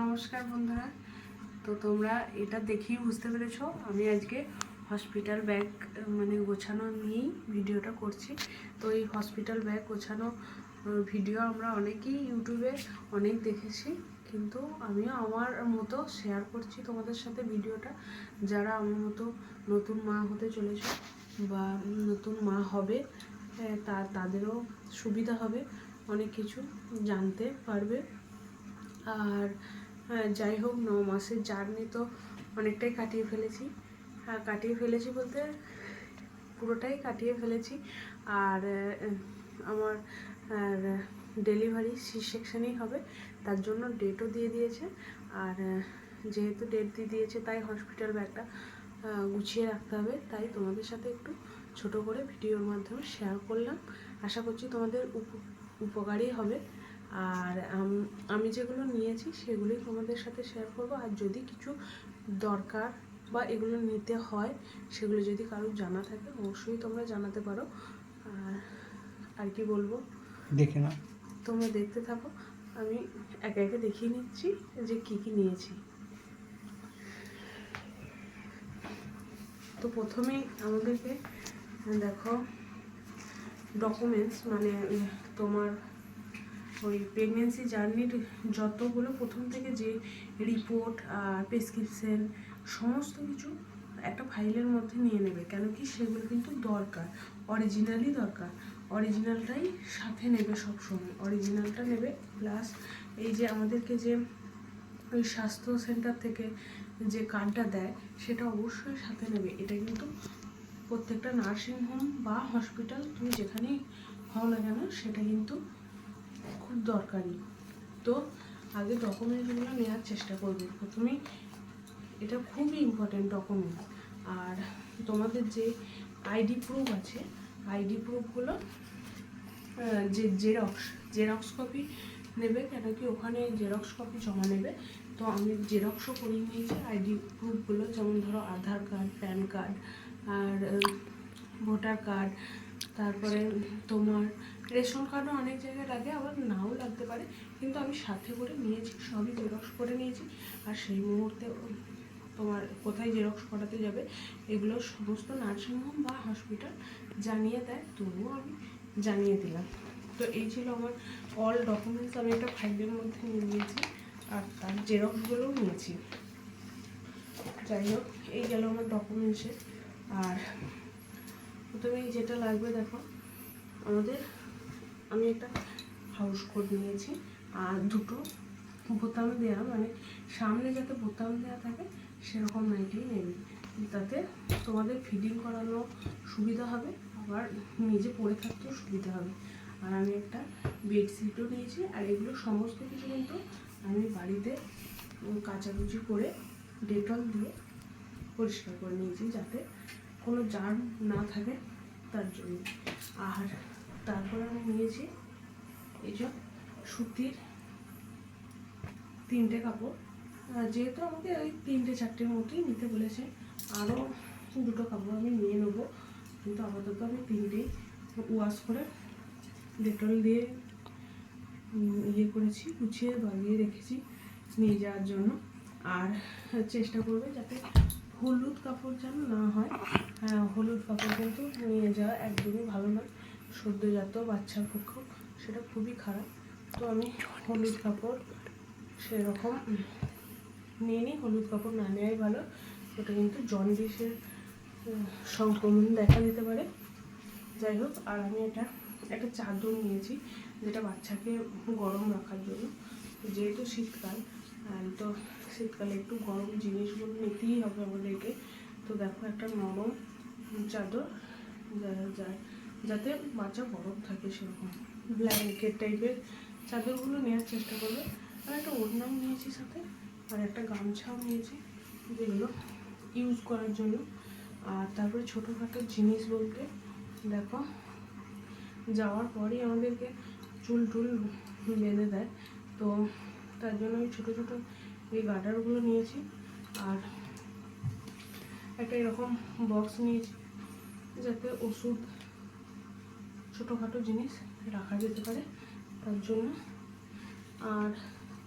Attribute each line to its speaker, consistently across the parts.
Speaker 1: নমস্কার বন্ধুরা। তো তোমরা এটা দেখেই বুঝতে পেরেছ, আমি আজকে হসপিটাল ব্যাগ মানে গোছানো নিয়েই ভিডিওটা করছি। তো এই হসপিটাল ব্যাগ গোছানো ভিডিও আমরা অনেকেই ইউটিউবে অনেক দেখেছি, কিন্তু আমিও আমার মতো শেয়ার করছি তোমাদের সাথে ভিডিওটা। যারা আমার মতো নতুন মা হতে চলেছে বা নতুন মা হবে তা, তাদেরও সুবিধা হবে, অনেক কিছু জানতে পারবে। আর যাই হোক, ন মাসের জার্নি তো অনেকটাই কাটিয়ে ফেলেছি। হ্যাঁ কাটিয়ে ফেলেছি বলতে পুরোটাই কাটিয়ে ফেলেছি। আর আমার ডেলিভারি সি সেকশানেই হবে। তার জন্য ডেটও দিয়ে দিয়েছে। আর, যেহেতু ডেট দিয়ে দিয়েছে, তাই হসপিটাল ব্যাগটা গুছিয়ে রাখতে হবে। তাই তোমাদের সাথে একটু ছোট করে ভিডিওর মাধ্যমে শেয়ার করলাম। আশা করছি তোমাদের উপ- উপকারই হবে। আর আমি যেগুলো নিয়েছি সেগুলোই তোমাদের সাথে শেয়ার করব। আর যদি কিছু দরকার বা এগুলো নিতে হয় সেগুলো যদি কারোর জানা থাকে অবশ্যই তোমরা জানাতে পারো। আর আর কি বলব?
Speaker 2: দেখে না
Speaker 1: তোমরা দেখতে থাকো। আমি একে একে দেখিয়ে নিচ্ছি যে কি কি নিয়েছি। তো প্রথমেই আমাদেরকে দেখো ডকুমেন্টস মানে তোমার ওই প্রেগনেন্সি জার্নির যতগুলো প্রথম থেকে যে রিপোর্ট প্রেসক্রিপশন সমস্ত কিছু একটা ফাইলের মধ্যে নিয়ে নেবে। কেন কি সেগুলো কিন্তু দরকার। অরিজিনালই দরকার। অরিজিনালটাই সাথে নেবে সব সময় অরিজিনালটা নেবে প্লাস এই যে আমাদেরকে যে ওই স্বাস্থ্য সেন্টার থেকে যে কার্ডটা দেয়, সেটা অবশ্যই সাথে নেবে। এটা কিন্তু প্রত্যেকটা নার্সিংহোম বা হসপিটাল তুমি যেখানেই হও না কেন, সেটা কিন্তু খুব দরকারি। তো আগে ডকুমেন্টসগুলো নেওয়ার চেষ্টা করবে। প্রথমেই এটা খুবই ইম্পর্ট্যান্ট ডকুমেন্ট আর তোমাদের যে আইডি প্রুফ আছে আইডি প্রুফগুলো যে জেরক্স জেরক্স কপি নেবে কেন কি ওখানে জেরক্স কপি জমা নেবে। তো আমি জেরক্সও করিয়ে নিয়েছি আইডি প্রুফগুলো যেমন ধরো আধার কার্ড প্যান কার্ড আর ভোটার কার্ড তারপরে তোমার রেশন কার্ডও অনেক জায়গায় লাগে, আবার নাও লাগতে পারে। কিন্তু আমি সাথে করে নিয়েছি, সবই জেরক্স করে নিয়েছি। আর সেই মুহূর্তে তোমার কোথায় জেরক্স করাতে যাবে, এগুলো সমস্ত নার্সিংহোম বা হসপিটাল জানিয়ে দেয়, তবুও আমি জানিয়ে দিলাম। তো এই ছিল আমার অল ডকুমেন্টস আমি একটা ফাইলের মধ্যে নিয়ে নিয়েছি, আর তার জেরক্সগুলোও নিয়েছি। যাই হোক, এই গেল আমার ডকুমেন্টসে আর প্রথমে যেটা লাগবে দেখো, আমাদের আমি একটা হাউস কোড নিয়েছি, আর দুটো বোতাম দেওয়া মানে সামনে যাতে বোতাম দেওয়া থাকে, সেরকম নাইটি নেবে। তাতে তোমাদের ফিডিং করানো সুবিধা হবে, আবার নিজে পরে থাকতেও সুবিধা হবে। আর আমি একটা বেডশিটও নিয়েছি, আর এগুলো সমস্ত কিছু কিন্তু আমি বাড়িতে কাচাকুচি করে ডেটল দিয়ে পরিষ্কার করে নিয়েছি, যাতে কোনো জার্ম না থাকে তার জন্য। আর তারপরে আমি নিয়েছি এই যে সুতির তিনটে কাপড়। যেহেতু আমাকে ওই তিনটে চারটের মতোই নিতে বলেছে আরও দুটো কাপড় আমি নিয়ে নেব। কিন্তু আপাতত আমি তিনটেই ওয়াশ করে ডেটল দিয়ে ইয়ে করেছি গুছিয়ে বাগিয়ে রেখেছি নিয়ে যাওয়ার জন্য। আর চেষ্টা করবে যাতে হলুদ কাপড় যেন না হয়। হ্যাঁ, হলুদ কাপড় কিন্তু নিয়ে যাওয়া একদমই ভালো নয়। সদ্যজাত বাচ্চার পক্ষেও সেটা খুবই খারাপ। তো আমি হলুদ কাপড় সেরকম নিয়ে নিই, হলুদ কাপড় না নেওয়াই ভালো। ওটা কিন্তু জন্ডিসের সংক্রমণ দেখা দিতে পারে। যাই হোক, আর আমি এটা একটা চাদর নিয়েছি যেটা বাচ্চাকে গরম রাখার জন্য। যেহেতু শীতকাল তো শীতকালে একটু গরম জিনিসগুলো নিতেই হবে আমাদেরকে। তো দেখো একটা নরম চাদর, যা- যা- যাতে বাচ্চা গরম থাকে সেরকম। ব্ল্যাঙ্কেট টাইপের চাদরগুলো নেওয়ার চেষ্টা করবে। আর একটা ওড়নাও নিয়েছি সাথে, আর একটা গামছাও নিয়েছি যেগুলো ইউজ করার জন্য। আর তারপরে ছোটোখাটো জিনিস বলতে, দেখো, যাওয়ার পরেই আমাদেরকে চুল টুল বেঁধে দেয়। তো তার জন্য আমি ছোটো ছোটো এই গার্ডারগুলো নিয়েছি। আর একটা এরকম বক্স নিয়েছি, যাতে ওষুধ ছোটোখাটো জিনিস রাখা যেতে পারে তার জন্য। আর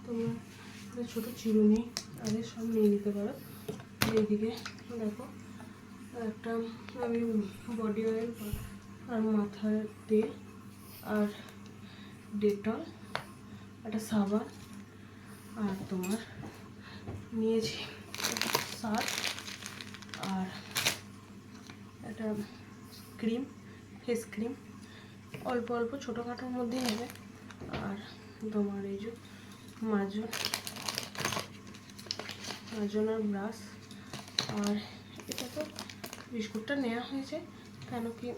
Speaker 1: তোমার ছোটো চিরুনি আগে সব নিয়ে নিতে পারো। এইদিকে দেখো, একটা আমি বডি অয়েল আর মাথার তেল আর ডেটল, একটা সাবান আর তোমার নিয়েছি সার্ফ আর একটা ক্রিম ফেস ক্রিম অল্প অল্প ছোটোখাটোর মধ্যে নেবে। আর তোমার এই যে মাজন মাজন আর ব্রাশ। আর এটা তো বিস্কুটটা নেওয়া হয়েছে, কেন কি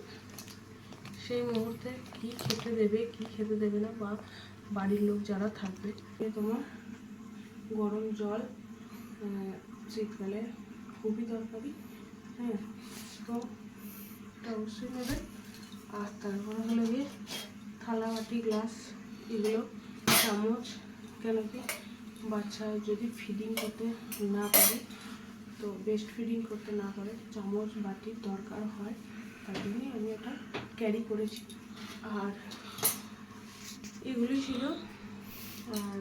Speaker 1: সেই মুহূর্তে কি খেতে দেবে, কি খেতে দেবে না, বা বাড়ির লোক যারা থাকবে। তোমার গরম জল শীতকালে খুবই দরকারি হ্যাঁ? তো এটা অবশ্যই নেবে। আর তারপরে হলো গিয়ে থালা বাটি গ্লাস, এগুলো, চামচ, কেন কি? বাচ্চা যদি ফিডিং করতে না পারে, তো বেস্ট ফিডিং করতে না পারে, চামচ বাটির দরকার হয়, তার জন্যই আমি এটা ক্যারি করেছি। আর এগুলি ছিল। আর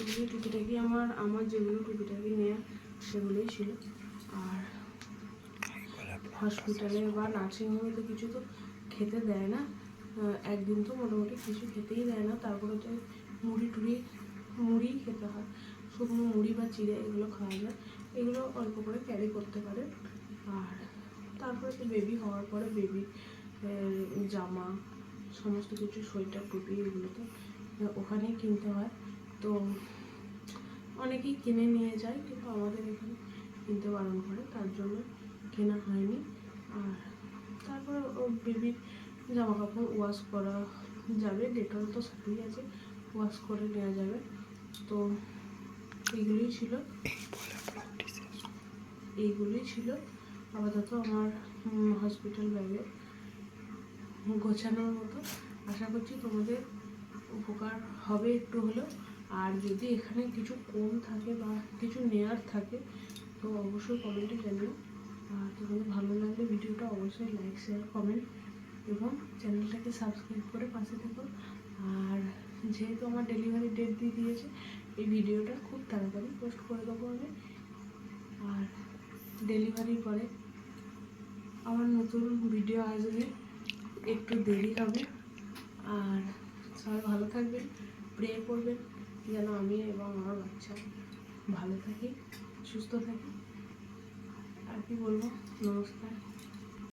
Speaker 1: এগুলি টুকিটাকি আমার আমার যেগুলো টুকিটাকি নেওয়া সেগুলোই ছিল। আর হসপিটালে বা নার্সিংহোমে তো কিছু তো খেতে দেয় না। একদিন তো মোটামুটি কিছু খেতেই দেয় না, তারপরে তো মুড়ি টুড়ি, মুড়ি খেতে হয়। শুকনো মুড়ি বা চিড়ে এগুলো খাওয়া যায়। এগুলো অল্প করে ক্যারি করতে পারে। আর তারপরে তো বেবি হওয়ার পরে বেবি জামা, সমস্ত কিছু, সোয়েটার, টুপি এগুলো তো ওখানেই কিনতে হয়। তো অনেকেই কিনে নিয়ে যায়, কিন্তু আমাদের এখানে কিনতে বারণ করে, তার জন্য কেনা হয়নি। আর তারপর ও বেবির জামা কাপড় ওয়াশ করা যাবে ডেটল তো সাথেই আছে ওয়াশ করে নেওয়া যাবে। তো এইগুলোই ছিল। এইগুলোই ছিল। আপাতত আমার হসপিটাল ব্যাগে গোছানোর মতো। আশা করছি তোমাদের উপকার হবে একটু হলেও। আর যদি এখানে কিছু কম থাকে বা কিছু নেয়ার থাকে, তো অবশ্যই কমেন্টে জানিও। তোমাদের ভালো লাগলে ভিডিওটা অবশ্যই লাইক শেয়ার কমেন্ট এবং চ্যানেলটাকে সাবস্ক্রাইব করে পাশে থেকো আর যেহেতু আমার ডেলিভারি ডেট দিয়ে দিয়েছে, এই ভিডিওটা খুব তাড়াতাড়ি পোস্ট করে দেবো আমি। আর ডেলিভারি পরে আমার নতুন ভিডিও আসবে, একটু দেরি হবে। আর সবাই ভালো থাকবেন প্রে করবেন, যেন আমি এবং আমার বাচ্চা ভালো থাকি, সুস্থ থাকি। আর কি বলব নমস্কার